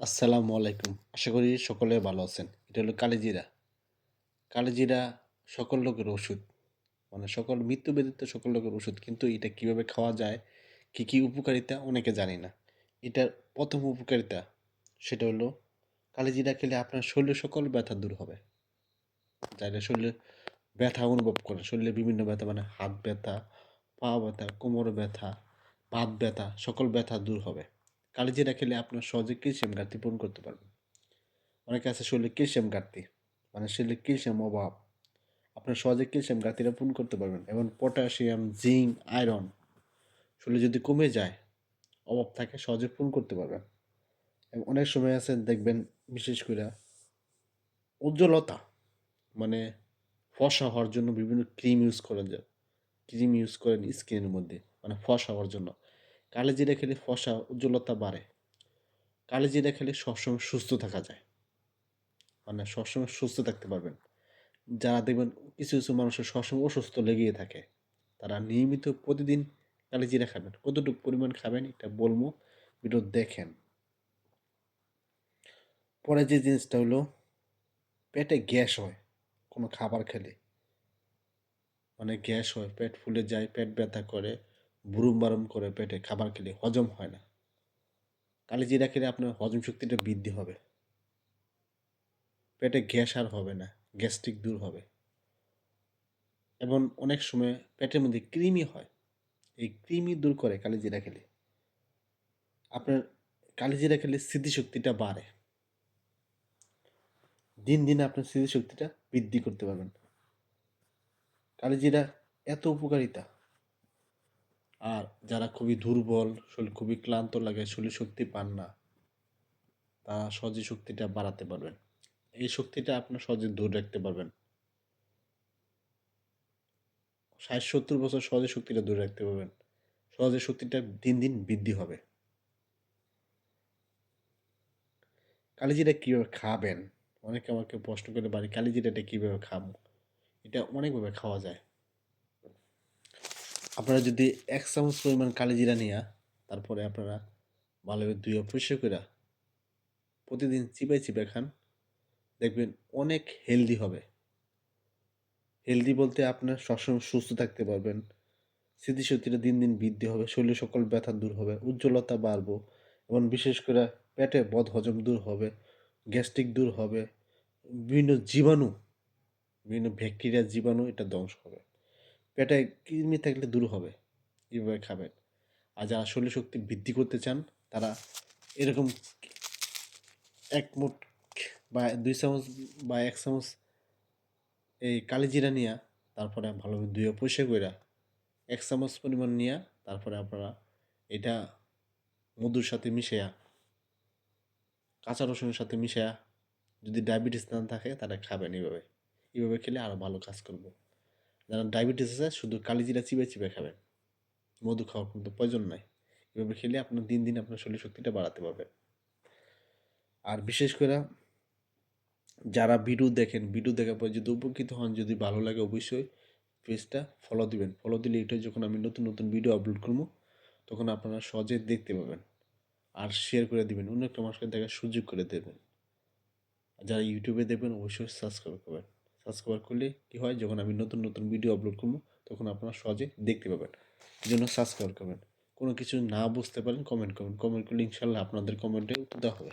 আসসালামু আলাইকুম। আশা করি সকলে ভালো আছেন। এটা হলো কালিজিরা। কালিজিরা সকল লোকের ওষুধ। মানে সকল মৃত্যু ব্যতীত সকল লোকের ওষুধ। কিন্তু এটা কীভাবে খাওয়া যায়, কি কি উপকারিতা অনেকে জানি না। এটার প্রথম উপকারিতা সেটা হলো কালিজিরা খেলে আপনার শরীরের সকল ব্যথা দূর হবে। যারা শরীরে ব্যথা অনুভব করেন। শরীরে বিভিন্ন ব্যথা মানে হাত ব্যথা, পা ব্যথা, কোমর ব্যথা, বাত ব্যথা, সকল ব্যথা দূর হবে। কালিজিরা খেলে আপনার সহজে ক্যালসিয়াম ঘাটতি পূরণ করতে পারবেন অনেকে আছে শরীরে ক্যালসিয়াম ঘাটতি? মানে শরীরে ক্যালসিয়াম অভাব? আপনার সহজে ক্যালসিয়াম ঘাটতিটা পূরণ করতে পারবেন? এবং পটাশিয়াম, জিঙ্ক, আয়রন শরীরে যদি কমে যায়, অভাব থাকে, সহজে পূরণ করতে পারবেন। এবং অনেক সময় আছে, দেখবেন বিশেষ করে উজ্জ্বলতা মানে ফসা হওয়ার জন্য বিভিন্ন ক্রিম ইউজ করা যায় ক্রিম ইউজ করেন স্কিনের মধ্যে মানে ফসা হওয়ার জন্য। কালো জিরা খেলে ফসা উজ্জ্বলতা বাড়ে। কালো জিরা খেলে সবসময় সুস্থ থাকা যায়। মানে সবসময় সুস্থ থাকতে পারবেন। যারা দেখবেন কিছু কিছু মানুষের সবসময় অসুস্থ লেগেই থাকে, তারা নিয়মিত প্রতিদিন কালি জিরা খাবেন। কতটুকু পরিমাণ খাবেন এটা বলব, ভিডিও দেখেন। পরে যে জিনিসটা হলো, পেটে গ্যাস হয় কোনো খাবার খেলে। মানে গ্যাস হয়, পেট ফুলে যায়, পেট ব্যথা করে। বুরুম বারুম করে পেটে খাবার খেলে হজম হয় না। কালি জিরা খেলে আপনার হজম শক্তিটা বৃদ্ধি হবে। পেটে গ্যাস আর হবে না, গ্যাস্ট্রিক দূর হবে। এবং অনেক সময় পেটের মধ্যে কৃমি হয়। এই কৃমি দূর করে কালিজিরা খেলে। আপনার কালিজিরা খেলে স্মৃতিশক্তিটা বাড়ে। দিন দিন আপনার স্মৃতিশক্তিটা বৃদ্ধি করতে পারবেন। কালিজিরা এত উপকারিতা। আর যারা খুবই দুর্বল, শরীর খুবই ক্লান্ত লাগে, শরীর শক্তি পান না, তারা সহজে শক্তিটা বাড়াতে পারবেন। এই শক্তিটা আপনার সহজে ধরে রাখতে পারবেন। ষাট, সত্তর বছর সহজে শক্তিটা ধরে রাখতে পারবেন। সহজে শক্তিটা দিন দিন বৃদ্ধি হবে। কালিজিরা কীভাবে খাবেন? অনেকে আমাকে প্রশ্ন করে, বাড়ি কালিজিরাটা কীভাবে খাব? এটা অনেকভাবে খাওয়া যায়। আপনারা যদি এক চামচ পরিমাণ কালিজিরা নিয়ে, তারপরে আপনারা ভালোভাবে ধুয়ে পরিষ্কার করে প্রতিদিন চিবাই চিবাই খান, দেখবেন অনেক হেলদি হবে। হেলদি বলতে আপনার সবসময় সুস্থ থাকতে পারবেন, স্মৃতিশক্তিটা দিন দিন বৃদ্ধি হবে, শরীরের সকল ব্যথা দূর হবে, উজ্জ্বলতা বাড়বো এবং বিশেষ করে পেটে বদ হজম দূর হবে, গ্যাস্ট্রিক দূর হবে, বিভিন্ন জীবাণু, বিভিন্ন ব্যাকটেরিয়া জীবাণু এটা ধ্বংস হবে। পেটে কৃমি থাকলে দূর হবে এইভাবে খাবেন? আর যারা শরীর শক্তি বৃদ্ধি করতে চান, তারা এরকম এক মুঠ বা দুই চামচ বা এক চামচ এই কালিজিরা নিয়া, তারপরে ভালোভাবে ধুয়ে পরিষ্কার করে এক চামচ পরিমাণ নিয়া, তারপরে আপনারা এটা মধুর সাথে মিশাইয়া, কাঁচা রসুনের সাথে মিশাইয়া যদি ডায়াবেটিস না থাকে তারা খাবেন এইভাবে। এইভাবে খেলে আরও ভালো কাজ করব। যারা ডায়াবেটিস আছে, শুধু কালিজিরা চিবে চিবে খাবেন। মধু খাওয়ার কিন্তু প্রয়োজন নাই। এভাবে খেলে আপনার দিন দিন আপনার শরীর শক্তিটা বাড়াতে পারবেন আর বিশেষ করে যারা ভিডিও দেখেন, ভিডিও দেখার পর যদি উপকৃত হন, যদি ভালো লাগে অবশ্যই পেজটা ফলো দিবেন। ফলো দিলে এটা যখন আমি নতুন নতুন ভিডিও আপলোড করব, তখন আপনারা সহজে দেখতে পাবেন। আর শেয়ার করে দেবেন। অন্য একটা মানুষকে দেখার সুযোগ করে দেবেন। যারা ইউটিউবে দেখবেন, অবশ্যই সাবস্ক্রাইব করবেন। সাবস্ক্রাইব করলে কী হয়, যখন আমি নতুন নতুন ভিডিও আপলোড করব, তখন আপনারা সহজে দেখতে পাবেন। এই জন্য সাবস্ক্রাইব করবেন। কোনো কিছু না বুঝতে পারেন কমেন্ট করবেন। কমেন্ট করলে ইনশাল্লাহ আপনাদের কমেন্টে দেওয়া হবে।